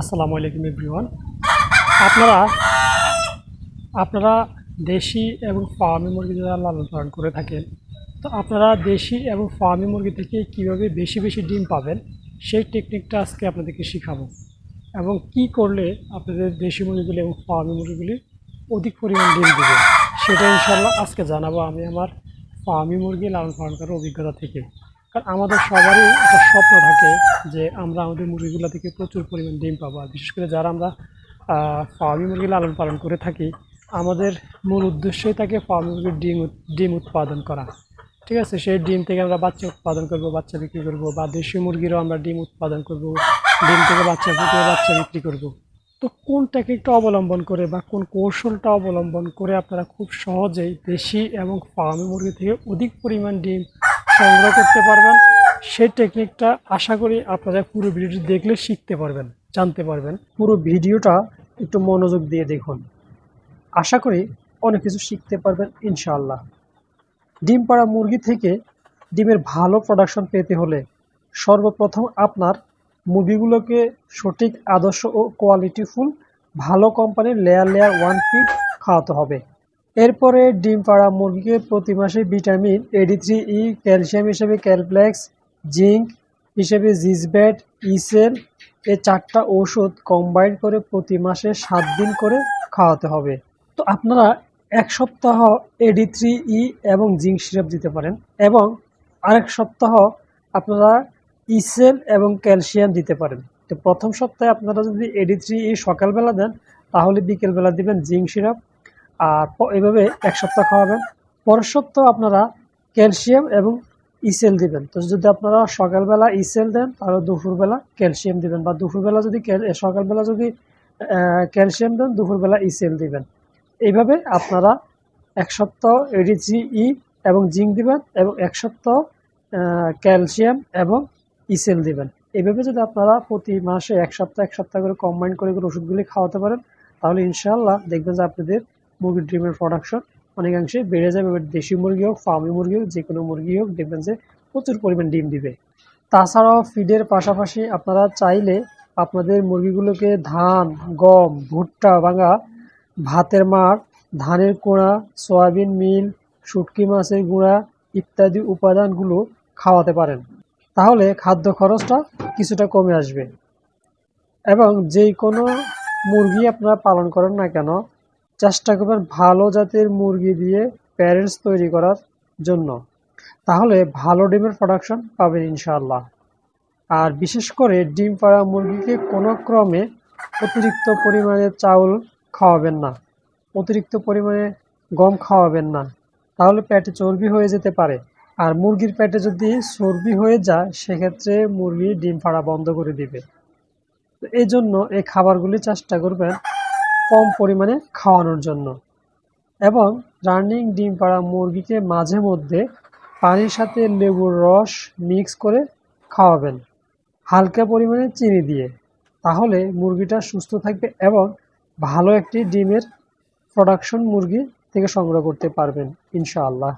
আসসালামু আলাইকুম, এভরিওয়ান। আপনারা আপনারা দেশি এবং ফার্মি মুরগি যারা লালন পালন করে থাকেন, তো আপনারা দেশি এবং ফার্মি মুরগি থেকে কীভাবে বেশি বেশি ডিম পাবেন, সেই টেকনিকটা আজকে আপনাদেরকে শেখাবো। এবং কি করলে আপনাদের দেশি মুরগিগুলি এবং ফার্মি মুরগিগুলি অধিক পরিমাণ ডিম দেবে, সেটা ইনশাল্লাহ আজকে জানাব আমি আমার ফার্মি মুরগি লালন পালন করার অভিজ্ঞতা থেকে। কারণ আমাদের সবারই একটা স্বপ্ন থাকে যে আমরা আমাদের মুরগিগুলো থেকে প্রচুর পরিমাণ ডিম পাবো। আর বিশেষ করে যারা আমরা ফার্মি মুরগি লালন পালন করে থাকি, আমাদের মূল উদ্দেশ্যই থাকে ফার্মি মুরগির ডিম ডিম উৎপাদন করা। ঠিক আছে? সেই ডিম থেকে আমরা বাচ্চা উৎপাদন করব, বাচ্চা বিক্রি করব, বা দেশি মুরগিরও আমরা ডিম উৎপাদন করব, ডিম থেকে বাচ্চা ফুটিয়ে বাচ্চা বিক্রি করব। তো কোন টেকনিকটা অবলম্বন করে বা কোন কৌশলটা অবলম্বন করে আপনারা খুব সহজেই দেশি এবং ফার্মি মুরগি থেকে অধিক পরিমাণ ডিম সংগ্রহ করতে পারবেন। সেই টেকনিকটা আশা করি আপনারা পুরো ভিডিওটি দেখলে শিখতে পারবেন, জানতে পারবেন। পুরো ভিডিওটা একটু মনোযোগ দিয়ে দেখুন। আশা করি অনেক কিছু শিখতে পারবেন, ইনশাআল্লাহ। ডিম পাড়া মুরগি থেকে ডিমের ভালো প্রোডাকশন পেতে হলে সর্বপ্রথম আপনার মুরগিগুলোকে সঠিক আদর্শ ও কোয়ালিটিফুল ভালো কোম্পানির লেয়ার লেয়ার ওয়ান ফিড খাওয়াতে হবে। এরপরে ডিম পাড়া মুরগিকে প্রতি মাসে vitamin A D three, E, calcium হিসেবে ক্যালপ্লেক্স, জিঙ্ক হিসেবে জিজব্যাট ইসেল এই চারটা ওষুধ কম্বাইন করে প্রতি মাসে সাত দিন করে খাওয়াতে হবে। তো আপনারা এক সপ্তাহ এডি থ্রি, ই এবং জিঙ্ক সিরাপ দিতে পারেন এবং আরেক সপ্তাহ আপনারা ইসেল এবং ক্যালসিয়াম দিতে পারেন। তো প্রথম সপ্তাহে আপনারা যদি এডি থ্রি, ই সকালবেলা দেন, তাহলে বিকেলবেলা দিবেন জিঙ্ক সিরাপ। আর এভাবে এক সপ্তাহ খাওয়াবেন। পরের সপ্তাহ আপনারা ক্যালসিয়াম এবং ইসেল দিবেন। তো যদি আপনারা সকালবেলা ইসেল দেন, তাহলে দুপুরবেলা ক্যালসিয়াম দিবেন বা দুপুরবেলা যদি সকালবেলা যদি ক্যালসিয়াম দেন, দুপুরবেলা ইসেল দিবেন। এইভাবে আপনারা এক সপ্তাহ এডিসি ই এবং জিঙ্ক দিবেন এবং এক সপ্তাহ ক্যালসিয়াম এবং ইসেল দিবেন। এইভাবে যদি আপনারা প্রতি মাসে এক সপ্তাহ এক সপ্তাহ করে কম্বাইন করে করে ওষুধগুলি খাওয়াতে পারেন, তাহলে ইনশাআল্লাহ দেখবেন যে আপনাদের মুরগির ডিমের প্রোডাকশন অনেকাংশে বেড়ে যাবে, এবার দেশি মুরগি হোক ফার্মি মুরগি হোক যে কোনো মুরগি হোক, দেখবেন যে প্রচুর পরিমাণ ডিম দিবে। তাছাড়াও ফিডের পাশাপাশি আপনারা চাইলে আপনাদের মুরগিগুলোকে ধান, গম, ভুট্টা, ভাঙা, ভাতের মার, ধানের কোড়া, সয়াবিন মিল, শুটকি মাছের গুঁড়া ইত্যাদি উপাদানগুলো খাওয়াতে পারেন। তাহলে খাদ্য খরচটা কিছুটা কমে আসবে। এবং যেই কোনো মুরগি আপনারা পালন করেন না কেন চেষ্টা করবেন ভালো জাতের মুরগি দিয়ে প্যারেন্টস তৈরি করার জন্য। তাহলে ভালো ডিমের প্রোডাকশন পাবেন ইনশাআল্লাহ। আর বিশেষ করে ডিম পাড়া মুরগিকে কোনো ক্রমে অতিরিক্ত পরিমাণে চাউল খাওয়াবেন না। অতিরিক্ত পরিমাণে গম খাওয়াবেন না। তাহলে পেটে চর্বি হয়ে যেতে পারে। আর মুরগির পেটে যদি চর্বি হয়ে যায়, সেক্ষেত্রে মুরগি ডিম পাড়া বন্ধ করে দিবে। এই জন্য এই খাবারগুলি চেষ্টা করবেন কম পরিমাণে খাওয়ানোর জন্য। এবং রানিং ডিম পাড়া মুরগিকে মাঝে মধ্যে পানির সাথে লেবুর রস মিক্স করে খাওয়াবেন। হালকা পরিমাণে চিনি দিয়ে। তাহলে মুরগিটা সুস্থ থাকবে এবং ভালো একটি ডিমের প্রোডাকশন মুরগি থেকে সংগ্রহ করতে পারবেন, ইনশাআল্লাহ।